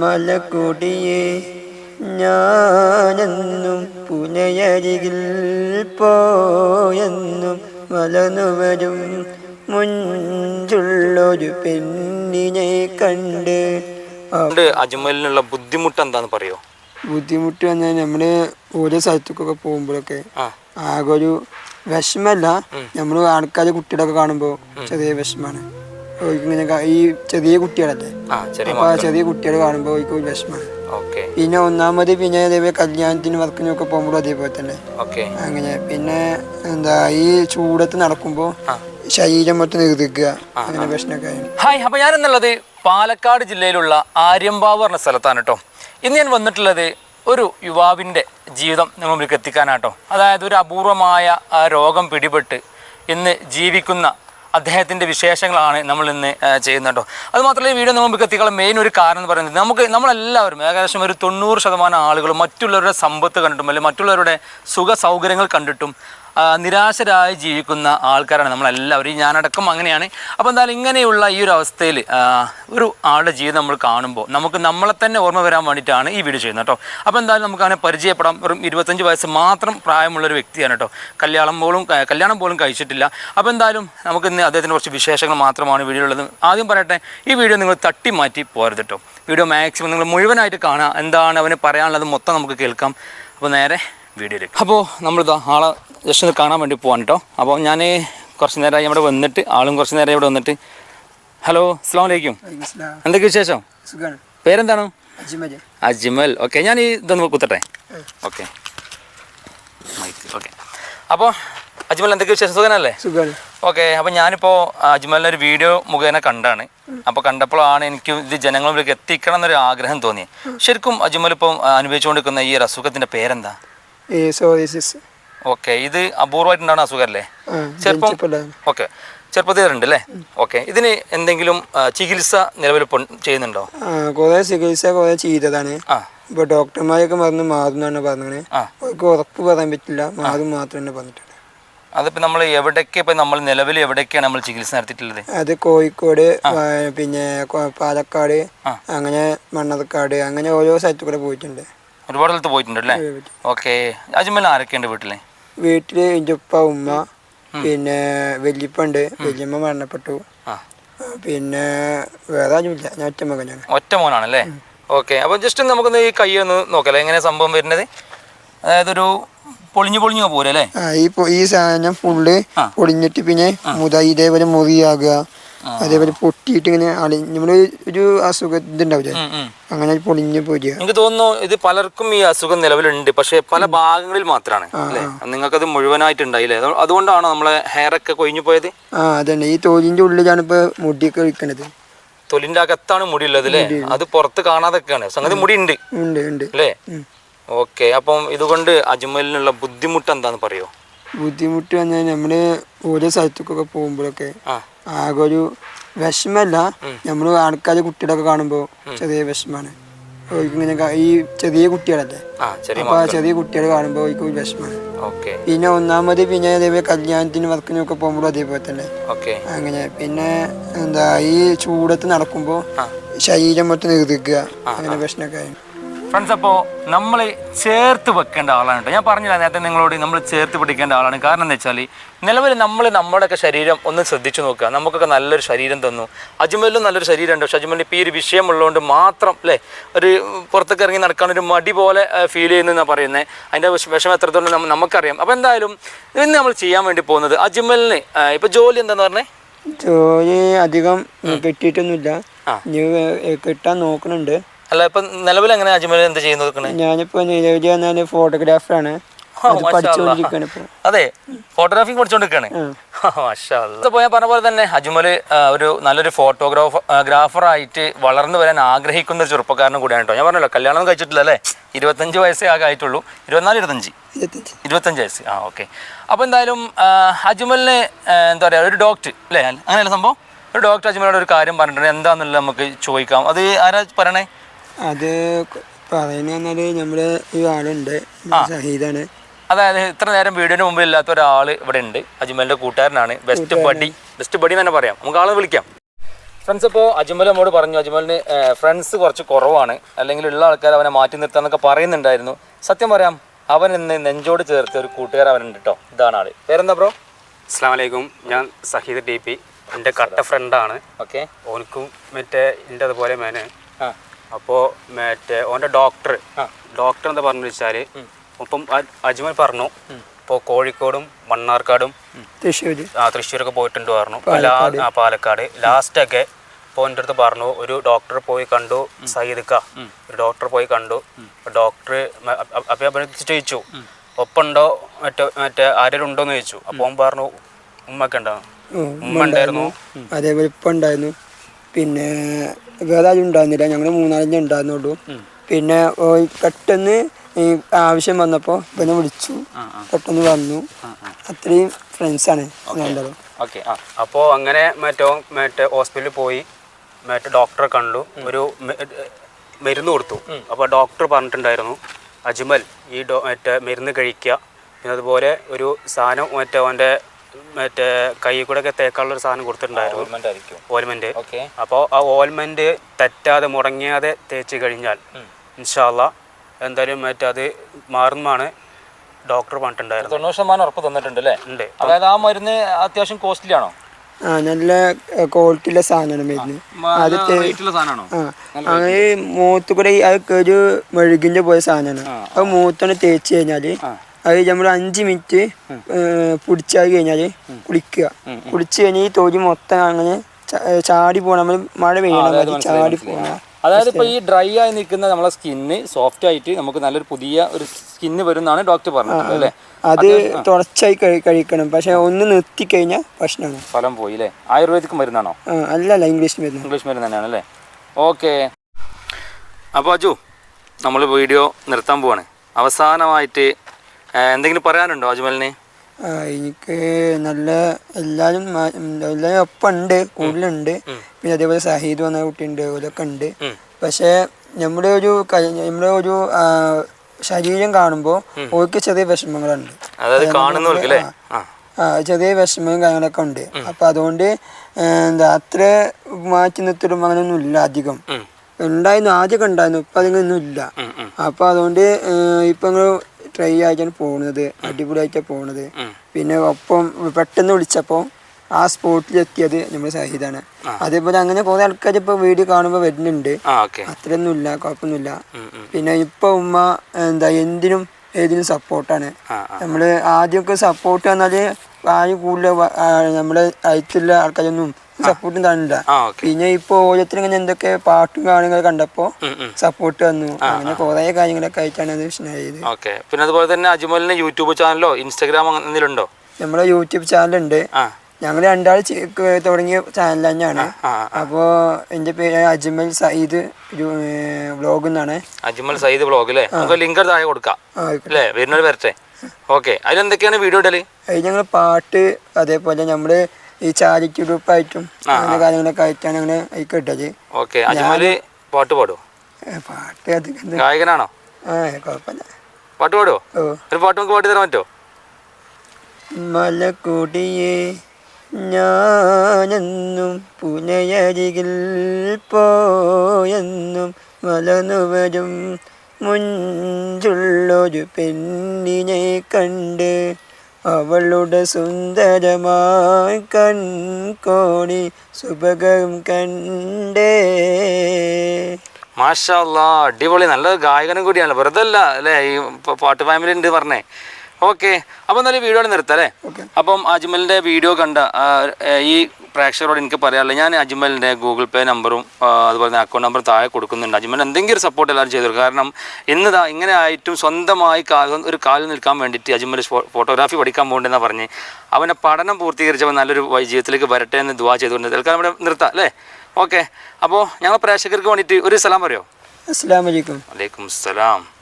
മലക്കൊടിയെ ഞാനെന്നും പുനയരികിൽ പോയെന്നും മലനുവരും മുഞ്ചുള്ളൊരു പെണ്ണിനെ കണ്ട്. ആ അജ്മലിനുള്ള ബുദ്ധിമുട്ട് എന്താന്ന് പറയോ? ബുദ്ധിമുട്ട് പറഞ്ഞാൽ നമ്മൾ ഓരോ സ്ഥലത്തേക്കൊക്കെ പോകുമ്പോഴൊക്കെ ആകെ ഒരു വിഷമല്ല നമ്മൾ ആൾക്കാർ കുട്ടികളൊക്കെ കാണുമ്പോൾ ചെറിയ വിഷമാണ്. ഇങ്ങനെ ഈ ചെറിയ കുട്ടികളല്ലേ? ആ ചെറിയ അപ്പൊ ആ ചെറിയ കുട്ടികൾ കാണുമ്പോൾ ഓർക്ക് ഒരു ഓക്കെ. പിന്നെ ഒന്നാമത് പിന്നെ അതേപോലെ കല്യാണത്തിന് വർക്കിനൊക്കെ പോകുമ്പോഴും അതേപോലെ തന്നെ. ഓക്കെ. അങ്ങനെ പിന്നെ എന്താ ഈ ചൂടത്ത് നടക്കുമ്പോൾ. ശരീരം മൊത്തം നിർത്തിക്കുക അങ്ങനെ പ്രശ്നമൊക്കെ ആയി. ഹായ് അപ്പോൾ ഞാൻ എന്നുള്ളത് പാലക്കാട് ജില്ലയിലുള്ള ആര്യമ്പാവ് പറഞ്ഞ സ്ഥലത്താണ് കേട്ടോ. ഇന്ന് ഞാൻ വന്നിട്ടുള്ളത് ഒരു യുവാവിന്റെ ജീവിതം നിങ്ങൾ മുമ്പിലേക്ക് എത്തിക്കാനാട്ടോ അതായത് ഒരു അപൂർവമായ ആ, രോഗം പിടിപെട്ട് ഇന്ന് ജീവിക്കുന്ന അദ്ദേഹത്തിന്റെ വിശേഷങ്ങളാണ് നമ്മൾ ഇന്ന് ചെയ്യുന്നത് അതുമാത്രമല്ല ഈ വീഡിയോ നമുക്ക് എത്തിക്കാനുള്ള മെയിൻ ഒരു കാരണം എന്ന് പറയുന്നത് നമുക്ക് നമ്മളെല്ലാവരും ഏകദേശം ഒരു തൊണ്ണൂറ് ശതമാനം ആളുകളും മറ്റുള്ളവരുടെ സമ്പത്ത് കണ്ടിട്ടും അല്ലെങ്കിൽ മറ്റുള്ളവരുടെ സുഖ സൗകര്യങ്ങൾ കണ്ടിട്ടും നിരാശരായി ജീവിക്കുന്ന ആൾക്കാരാണ് നമ്മളെല്ലാവരും. ഞാനടക്കം അങ്ങനെയാണ്. അപ്പോൾ എന്തായാലും ഇങ്ങനെയുള്ള ഈ ഒരു അവസ്ഥയിൽ ഒരു ആളുടെ ജീവിതം നമ്മൾ കാണുമ്പോൾ നമുക്ക് നമ്മളെ തന്നെ ഓർമ്മ വരാൻ വേണ്ടിയിട്ടാണ് ഈ വീഡിയോ ചെയ്യുന്നത് കേട്ടോ. അപ്പോൾ എന്തായാലും നമുക്ക് അങ്ങനെ പരിചയപ്പെടാം. വെറും ഇരുപത്തഞ്ച് വയസ്സ് മാത്രം പ്രായമുള്ളൊരു വ്യക്തിയാണ് കേട്ടോ. കല്യാണം പോലും കല്യാണം പോലും കഴിച്ചിട്ടില്ല. അപ്പോൾ എന്തായാലും നമുക്ക് ഇന്ന് അദ്ദേഹത്തിന്റെ കുറച്ച് വിശേഷങ്ങൾ മാത്രമാണ് വീഡിയോ ഉള്ളത്. ആദ്യം പറയട്ടെ ഈ വീഡിയോ നിങ്ങൾ തട്ടി മാറ്റി പോരുത് കേട്ടോ. വീഡിയോ മാക്സിമം നിങ്ങൾ മുഴുവനായിട്ട് കാണുക. എന്താണ് അവന് പറയാനുള്ളത് മൊത്തം നമുക്ക് കേൾക്കാം. അപ്പോൾ നേരെ വീഡിയോയിലേക്ക്. അപ്പോൾ നമ്മളിതാ ആളെ ജസ്റ്റ് ഒന്ന് കാണാൻ വേണ്ടി പോകാൻ കേട്ടോ അപ്പോൾ ഞാൻ കുറച്ച് നേരമായി ഇവിടെ വന്നിട്ട് ആളും കുറച്ച് നേരം ഇവിടെ വന്നിട്ട്. ഹലോ അസ്സാം വലൈക്കും. എന്തൊക്കെ വിശേഷം? പേരെന്താണ്? അജ്മൽ. ഓക്കെ ഞാൻ ഈ ഇതൊന്ന് കുത്തട്ടെ? ഓക്കെ. Mic okay. അപ്പോൾ അജ്മൽ എന്തൊക്കെ വിശേഷം? സുഖനല്ലേ ഓക്കെ അപ്പോൾ ഞാനിപ്പോൾ അജ്മലിന്റെ ഒരു വീഡിയോ മുഖേന കണ്ടാണ്. അപ്പോൾ കണ്ടപ്പോഴാണ് എനിക്ക് ഇത് ജനങ്ങളിലേക്ക് എത്തിക്കണം എന്നൊരു ആഗ്രഹം തോന്നി ശരിക്കും അജ്മൽ ഇപ്പം അനുഭവിച്ചുകൊണ്ടിരിക്കുന്ന ഈ ഒരു അസുഖത്തിന്റെ പേരെന്താ? ഈ സോറിയസിസ് ഓക്കെ ഇത് അപൂർവമായിട്ടുണ്ടാകുന്ന അസുഖമല്ലേ ചെറുപ്പം. ഓക്കെ ചെറുപ്പത്തിലുണ്ട് അല്ലേ? ഓക്കെ ഇതിന് എന്തെങ്കിലും ചികിത്സ നിലവിൽ ചെയ്യുന്നുണ്ടോ? കുറെ ചികിത്സ കുറെ ചെയ്തതാണ്. ഇപ്പൊ ഡോക്ടർമാരൊക്കെ പറഞ്ഞു മാറുന്നാണ് പറഞ്ഞത്. അവർക്ക് ഉറപ്പ് പറയാൻ പറ്റില്ല മാറും മാത്രം തന്നെ പറഞ്ഞിട്ടുണ്ട് അതിപ്പോ നമ്മൾ എവിടേക്ക് ഇപ്പൊ നമ്മൾ നിലവിൽ എവിടേക്കാണ് നമ്മൾ ചികിത്സ നടത്തിയിട്ടുള്ളത്? അത് കോഴിക്കോട് പിന്നെ പാലക്കാട് അങ്ങനെ മണ്ണർക്കാട് അങ്ങനെ ഓരോ സ്ഥലത്തു കൂടെ പോയിട്ടുണ്ട്. ഒരുപാട് സ്ഥലത്ത് പോയിട്ടുണ്ട് അല്ലേ ഓക്കെ. അജ്മൽ ആരൊക്കെയുണ്ട് വീട്ടിൽ വീട്ടിൽ എന്റെ ഉപ്പ ഉമ്മ പിന്നെ വല്യപ്പണ്ട് വല്യമ്മ മരണപ്പെട്ടു. പിന്നെ വേറെ ആരുമില്ല. ഞാൻ ഒറ്റ മകനാണ്. ഒറ്റ മോനാണല്ലേ? ഓക്കെ. അപ്പോൾ ജസ്റ്റ് നമുക്കൊന്ന് ഈ കൈ ഒന്ന് നോക്കല്ലേ? എങ്ങനെ സംഭവം വരുന്നത്? അതായത് ഒരു പൊളിഞ്ഞു പൊളിഞ്ഞു പോരല്ലേ? ഈ ഈ സാധനം ഫുള്ള് പൊളിഞ്ഞിട്ട് പിന്നെ മുത ഇതേപോലെ മുറിയാകുക. അതേപോലെ പൊട്ടിയിട്ട് ഇങ്ങനെ അളിഞ്ഞ. നമ്മൾ ഒരു അസുഖം ഇതുണ്ടാവില്ലേ. അങ്ങനെ പൊളിഞ്ഞു പോരുക. എനിക്ക് തോന്നുന്നു ഇത് പലർക്കും ഈ അസുഖം നിലവിലുണ്ട്. പക്ഷെ പല ഭാഗങ്ങളിൽ മാത്രമാണ് അല്ലേ? നിങ്ങൾക്കത് മുഴുവനായിട്ട് ഉണ്ടായില്ലേ അതുകൊണ്ടാണ് നമ്മളെ ഹെയർ ഒക്കെ കൊഴിഞ്ഞു പോയത്? ആ അതന്നെ. ഈ തോലിന്റെ ഉള്ളിലാണ് ഇപ്പൊ മുടിയൊക്കെ ഇരിക്കണത് തൊലിന്റെ അകത്താണ് മുടി ഉള്ളത് അല്ലേ അത് പുറത്ത് കാണാതൊക്കെയാണ്. സംഗതി മുടി ഉണ്ട് ഉണ്ട് ഉണ്ട്. അല്ലേ? ഓക്കെ. അപ്പം ഇതുകൊണ്ട് അജ്മലിനുള്ള ബുദ്ധിമുട്ട് എന്താന്ന് പറയോ? ബുദ്ധിമുട്ട് വന്നാൽ നമ്മൾ ഓരോ സ്ഥലത്തേക്കൊക്കെ പോകുമ്പോഴൊക്കെ ആകെ ഒരു വിഷമല്ല. നമ്മൾ ആൾക്കാർ കുട്ടികളൊക്കെ കാണുമ്പോൾ ചെറിയ വിഷമാണ്. ഇങ്ങനെ ഈ ചെറിയ കുട്ടികളല്ലേ? അപ്പൊ ആ ചെറിയ കുട്ടികൾ കാണുമ്പോൾ ഓർക്ക് ഒരു വിഷമാണ്. പിന്നെ ഒന്നാമത് പിന്നെ അതേപോലെ കല്യാണത്തിന് വർക്കിനൊക്കെ പോകുമ്പോഴും അതേപോലെ തന്നെ. അങ്ങനെ പിന്നെ എന്താ ഈ ചൂടത്ത് നടക്കുമ്പോ. ശരീരം മൊത്തം നിർത്തിക്കുക അങ്ങനെ പ്രശ്നമൊക്കെ ആയി. ഫ്രണ്ട്സ് അപ്പോൾ നമ്മൾ ചേർത്ത് വെക്കേണ്ട ആളാണ് കേട്ടോ. ഞാൻ പറഞ്ഞില്ല നേരത്തെ നിങ്ങളോട് നമ്മൾ ചേർത്ത് പിടിക്കേണ്ട ആളാണ്. കാരണം എന്താ വെച്ചാൽ നിലവിൽ നമ്മൾ നമ്മുടെയൊക്കെ ശരീരം ഒന്ന് ശ്രദ്ധിച്ചു നോക്കുക. നമുക്കൊക്കെ നല്ലൊരു ശരീരം തന്നു. അജ്മലിലും നല്ലൊരു ശരീരമുണ്ട് പക്ഷെ അജ്മലിന് ഇപ്പോൾ ഈ ഒരു വിഷയമുള്ളതുകൊണ്ട് മാത്രം അല്ലേ? ഒരു പുറത്തേക്ക് ഇറങ്ങി നടക്കാൻ ഒരു മടി പോലെ ഫീൽ ചെയ്യുന്നതെന്നാണ് പറയുന്നത് അതിന്റെ വിഷ- വിഷമം എത്രത്തോളം നമുക്കറിയാം. അപ്പോൾ എന്തായാലും ഇന്ന് നമ്മൾ ചെയ്യാൻ വേണ്ടി പോകുന്നത് അജ്മലിന് ഇപ്പോൾ ജോലി എന്താന്ന് പറഞ്ഞേ? ജോലി അധികം കിട്ടിയിട്ടൊന്നുമില്ല. കിട്ടാൻ നോക്കുന്നുണ്ട്. അല്ല ഇപ്പം നിലവിൽ എങ്ങനെ അജ്മൽ എന്ത് ചെയ്യുന്നത് ഞാനിപ്പോ ഫോട്ടോഗ്രാഫർ ഫോട്ടോഗ്രാഫറാണ് അത് ഫോട്ടോഗ്രാഫി പഠിച്ചുകൊണ്ടിരിക്കുകയാണ് ഇപ്പോൾ ഞാൻ പറഞ്ഞ പോലെ തന്നെ അജ്മൽ ഒരു നല്ലൊരു ഫോട്ടോഗ്രാഫർ ഗ്രാഫറായിട്ട് വളർന്നു വരാൻ ആഗ്രഹിക്കുന്ന ഒരു ചെറുപ്പക്കാരനും കൂടിയാണ് കേട്ടോ. ഞാൻ പറഞ്ഞല്ലോ കല്യാണം കഴിച്ചിട്ടില്ല അല്ലേ? ഇരുപത്തഞ്ച് വയസ്സേ ആകെ ആയിട്ടുള്ളൂ. ഇരുപത്തിനാല് ഇരുപത്തഞ്ച്? ഇരുപത്തഞ്ച്. വയസ്സ്. ആ ഓക്കെ. അപ്പോൾ എന്തായാലും അജ്മലിന് എന്താ പറയുക ഒരു ഡോക്ടർ അല്ലേ അങ്ങനെയല്ല സംഭവം? ഒരു ഡോക്ടർ അജ്മലോട് ഒരു കാര്യം പറഞ്ഞിട്ടുണ്ട്. എന്താണെന്നുള്ളത് നമുക്ക് ചോദിക്കാം. അത് ആരാ പറയണേ? അത് പറയുന്നത് നമ്മുടെ ഈ ആളുണ്ട്. ഷഹീദാണ്. അതായത് ഇത്ര നേരം വീടിന് മുമ്പിൽ ഇല്ലാത്ത ഒരാൾ ഇവിടെ ഉണ്ട്. അജ്മലിന്റെ കൂട്ടുകാരനാണ്. ബെസ്റ്റ് ബഡി ബെസ്റ്റ് ബഡി എന്ന് തന്നെ പറയാം. നമുക്ക് ആളെ വിളിക്കാം. ഫ്രണ്ട്സ് ഇപ്പോൾ അജ്മൽ നമ്മോട് പറഞ്ഞു. അജ്മലിന് ഫ്രണ്ട്സ് കുറച്ച് കുറവാണ്. അല്ലെങ്കിൽ ഉള്ള ആൾക്കാർ അവനെ മാറ്റി നിർത്താന്നൊക്കെ പറയുന്നുണ്ടായിരുന്നു. സത്യം പറയാം അവൻ ഇന്ന് നെഞ്ചോട് ചേർത്ത് ഒരു കൂട്ടുകാരൻ അവനുണ്ട് കേട്ടോ ഇതാണ് ആൾ. പേരെന്താ ബ്രോ അസ്സാം വലൈക്കും ഞാൻ സഹീദ് ടി പി. എന്റെ കട്ട ഫ്രണ്ടാണ് ഓക്കെ. ഓനക്കും മറ്റേ എന്റെ അതുപോലെ മേനെ. ആ. അപ്പോൾ മറ്റേ ഓന്റെ ഡോക്ടർ ഡോക്ടർ എന്താ പറഞ്ഞു വെച്ചാൽ ഇപ്പം അജ്മൽ പറഞ്ഞു ഇപ്പോൾ കോഴിക്കോടും മണ്ണാർക്കാടും തൃശ്ശൂർ. ആ, തൃശ്ശൂരൊക്കെ പോയിട്ടുണ്ട് പറഞ്ഞു. ആ, പാലക്കാട്. ലാസ്റ്റൊക്കെ ഇപ്പോൾ എന്റെ അടുത്ത് പറഞ്ഞു ഒരു ഡോക്ടർ പോയി കണ്ടു സയ്യിദ്ക്ക. ഒരു ഡോക്ടർ പോയി കണ്ടു. ഡോക്ടർ അപ്പം ചോദിച്ചു ഒപ്പുണ്ടോ മറ്റേ മറ്റേ ആരെങ്കിലും ഉണ്ടോ എന്ന് ചോദിച്ചു അപ്പോൾ അവൻ പറഞ്ഞു ഉമ്മൊക്കെ ഉണ്ടാവും ഉം, ഉമ്മ ഉണ്ടായിരുന്നു. അതേപോലെ ഇപ്പം ഉണ്ടായിരുന്നു. പിന്നെ ആരും ഉണ്ടായിരുന്നില്ല ഞങ്ങൾ മൂന്നാലഞ്ചേ ഉണ്ടായിരുന്നുള്ളൂ. പിന്നെ പെട്ടെന്ന് ഈ ആവശ്യം വന്നപ്പോൾ ഇവനെ വിളിച്ചു. പെട്ടെന്ന് വന്നു. അത്രയും ഫ്രണ്ട്സാണ് വേണ്ടത് ഓക്കെ. ആ അപ്പോൾ അങ്ങനെ മറ്റോ മറ്റേ ഹോസ്പിറ്റലിൽ പോയി മറ്റേ ഡോക്ടറെ കണ്ടു. ഒരു മരുന്ന് കൊടുത്തു. അപ്പോൾ ഡോക്ടർ പറഞ്ഞിട്ടുണ്ടായിരുന്നു അജ്മൽ ഈ ഡോ മറ്റേ മരുന്ന് കഴിക്കുക പിന്നെ അതുപോലെ ഒരു സാധനം മറ്റേ അവന്റെ മറ്റേ കൈ കൂടെ ഒക്കെ തേക്കാനുള്ള ഒരു സാധനം കൊടുത്തിട്ടുണ്ടായിരുന്നു ഓൽമെന്റ് അപ്പോൾ ആ ഓൽമെന്റ് തെറ്റാതെ മുടങ്ങിയാതെ തേച്ച് കഴിഞ്ഞാൽ ഇൻഷാല്ല എന്തായാലും മറ്റേ അത് മാറുന്നതാണ് ഡോക്ടർ പറഞ്ഞിട്ടുണ്ടായിരുന്നു തൊണ്ണൂറ് ശതമാനം ഉറപ്പ് തന്നിട്ടുണ്ട് അല്ലേ ഉണ്ട്. അതായത് ആ മരുന്ന് അത്യാവശ്യം കോസ്റ്റ്ലി ആണോ ആ നല്ല ക്വാളിറ്റിയുള്ള സാധനമാണ് മരുന്ന്. അത് അങ്ങനെ മൂത്ത് കൂടെ ഈ അത് ഒരു മെഴുകിന്റെ പോയ സാധനമാണ് അത് മൂത്താണ് തേച്ച് കഴിഞ്ഞാൽ അത് നമ്മൾ അഞ്ച് മിനിറ്റ് പിടിച്ചാൽ കഴിഞ്ഞാൽ കുളിക്കുക. കുളിച്ച് കഴിഞ്ഞാൽ ഈ തൊലി മൊത്തം അങ്ങനെ ചാടി പോകണം നമ്മൾ മഴ പെയ്യണം. ചാടി പോകണം അതായത് ഇപ്പോൾ ഈ ഡ്രൈ ആയി നിൽക്കുന്ന നമ്മളെ സ്കിന്ന് സോഫ്റ്റ് ആയിട്ട് നമുക്ക് നല്ലൊരു പുതിയ ഒരു സ്കിന്ന് വരുന്നതാണ് ഡോക്ടർ പറഞ്ഞത് അല്ലേ? അത് തുടർച്ചയായി കഴിക്കണം. പക്ഷെ ഒന്ന് നിർത്തി കഴിഞ്ഞാൽ പ്രശ്നമാണ് ഫലം പോയി അല്ലേ? ആയുർവേദിക് മരുന്നാണോ? അല്ല അല്ലല്ല ഇംഗ്ലീഷ് മരുന്ന് ഇംഗ്ലീഷ് മരുന്ന് തന്നെയാണ് അല്ലേ? ഓക്കെ. അപ്പോൾ അജു നമ്മൾ വീഡിയോ നിർത്താൻ പോവാണ്. അവസാനമായിട്ട് എന്തെങ്കിലും പറയാനുണ്ടോ അജ്മലിനെ? എനിക്ക് നല്ല എല്ലാവരും എല്ലാരും എല്ലാവരും ഒപ്പം ഉണ്ട് കൂടുതലുണ്ട് പിന്നെ അതേപോലെ സഹീദ് വന്ന കുട്ടിയുണ്ട് ഓലൊക്കെ ഉണ്ട്. പക്ഷേ നമ്മുടെ ഒരു നമ്മുടെ ഒരു ശരീരം കാണുമ്പോൾ ഓർക്ക് ചെറിയ വിഷമങ്ങളുണ്ട്. ചെറിയ വിഷമവും കാര്യങ്ങളൊക്കെ ഉണ്ട്. അപ്പൊ അതുകൊണ്ട് എന്താ അത്ര മാറ്റി നിർത്തിടും അങ്ങനെയൊന്നും ഇല്ല അധികം. ഉണ്ടായിരുന്നു ആദ്യമൊക്കെ ഉണ്ടായിരുന്നു ഇപ്പൊ അതിനൊന്നും ഇല്ല. അപ്പൊ അതുകൊണ്ട് ഇപ്പൊ ട്രൈ ആയിട്ടാണ് പോകുന്നത് അടിപൊളിയായിട്ടാണ് പോകുന്നത് പിന്നെ ഒപ്പം പെട്ടെന്ന് വിളിച്ചപ്പോൾ ആ സ്പോട്ടിൽ എത്തിയത് നമ്മുടെ സഹിതാണ് അതേപോലെ അങ്ങനെ കുറെ ആൾക്കാർ ഇപ്പൊ വീഡിയോ കാണുമ്പോൾ വരുന്നുണ്ട്. ആ ഓക്കെ. അത്രയൊന്നും ഇല്ല കുഴപ്പമൊന്നുമില്ല പിന്നെ ഇപ്പൊ ഉമ്മ എന്താ എന്തിനും ഏതിനും സപ്പോർട്ടാണ്. നമ്മൾ ആദ്യമൊക്കെ സപ്പോർട്ട് പറഞ്ഞാൽ ആരും കൂടുതൽ നമ്മുടെ അയച്ചുള്ള നമ്മളെ അയത്തുള്ള ആൾക്കാരൊന്നും സപ്പോർട്ടും തന്നില്ല പിന്നെ ഇപ്പൊ ഓരോരുത്തർ ഇങ്ങനെ എന്തൊക്കെ പാട്ടും കാര്യങ്ങളൊക്കെ കണ്ടപ്പോ സപ്പോർട്ട് തന്നു. അങ്ങനെ കുറെ കാര്യങ്ങളൊക്കെ ആയിട്ടാണ് അത് വിഷയമായത് ഓക്കെ. പിന്നെ അതുപോലെ തന്നെ അജ്മലിന് യൂട്യൂബ് ചാനലോ ഇൻസ്റ്റാഗ്രാം എന്തെങ്കിലും ഉണ്ടോ നമ്മളെ യൂട്യൂബ് ചാനൽ ഉണ്ട് ഞങ്ങൾ രണ്ടാൾ തുടങ്ങിയ ചാനൽ തന്നെയാണ്. അപ്പോ എന്റെ പേര് അജ്മൽ സയ്യിദ് വ്ലോഗ് എന്നാണ് അജ്മൽ സയ്യിദ് ബ്ലോഗ് അല്ലേ നമുക്ക് ലിങ്ക് താഴെ കൊടുക്കാം. ആ, അല്ലേ വരുന്നവർ വരട്ടെ. ഓക്കെ. അതിലെന്തൊക്കെയാണ് വീഡിയോ ഇടൽ? അത് ഞങ്ങൾ പാട്ട് അതേപോലെ നമ്മൾ ഈ ചാരിറ്റി ഗ്രൂപ്പായിട്ടും അങ്ങനെ കാര്യങ്ങളൊക്കെ ആയിട്ടാണ് അങ്ങനെ അതിൽ ഇട്ടത് ഓക്കെ അജ്മൽ പാട്ട് പാടുമോ ഏ, പാട്ട് ഗായകനാണോ? ആ കുഴപ്പമില്ല. പാട്ട് പാടുമോ ഒരു പാട്ട് നമുക്ക് പാടി തരാൻ പറ്റുമോ മലക്കൊടിയെ ഞാനെന്നും പുനയരികിൽ പോയെന്നും മലനുവരും മുഞ്ചുള്ളൊരു പെണ്ണിനെ കണ്ട് അവളുടെ സുന്ദരമായി കൺകോണി സുഭകം കണ്ടേ. മാഷാ അടിപൊളി. നല്ല ഗായകനും കൂടിയാണ്. വെറുതെ അല്ല? അല്ലേ ഈ പാട്ട് ഫാമിലി ഉണ്ട് പറഞ്ഞേ. ഓക്കെ. അപ്പോൾ നല്ല വീഡിയോ നിർത്താം അല്ലേ അപ്പം അജ്മലിന്റെ വീഡിയോ കണ്ട ഈ പ്രേക്ഷകരോട് എനിക്ക് പറയാനുള്ളത് ഞാൻ അജ്മലിന്റെ ഗൂഗിൾ പേ നമ്പറും അതുപോലെ തന്നെ അക്കൗണ്ട് നമ്പറും താഴെ കൊടുക്കുന്നുണ്ട്. അജ്മൽ എന്തെങ്കിലും ഒരു സപ്പോർട്ട് എല്ലാവരും ചെയ്തു. കാരണം ഇന്ന് ദാ ഇങ്ങനെ ആയിട്ടും സ്വന്തമായി ഒരു കാലിൽ നിൽക്കാൻ വേണ്ടിയിട്ട് അജ്മൽ ഫോട്ടോഗ്രാഫി പഠിക്കാൻ പോകണ്ടെന്നാണ് പറഞ്ഞ് അവന്റെ പഠനം പൂർത്തീകരിച്ചപ്പോൾ നല്ലൊരു ജീവിതത്തിലേക്ക് വരട്ടെ എന്ന് ദുവാ ചെയ്തുകൊണ്ട് തൽക്കാലം ഇവിടെ നിർത്താം അല്ലേ? ഓക്കെ. അപ്പോൾ ഞങ്ങൾ പ്രേക്ഷകർക്ക് വേണ്ടിയിട്ട് ഒരു സലാം പറയോ? അസ്സാം വലൈക്കും വലൈക്കും സലാം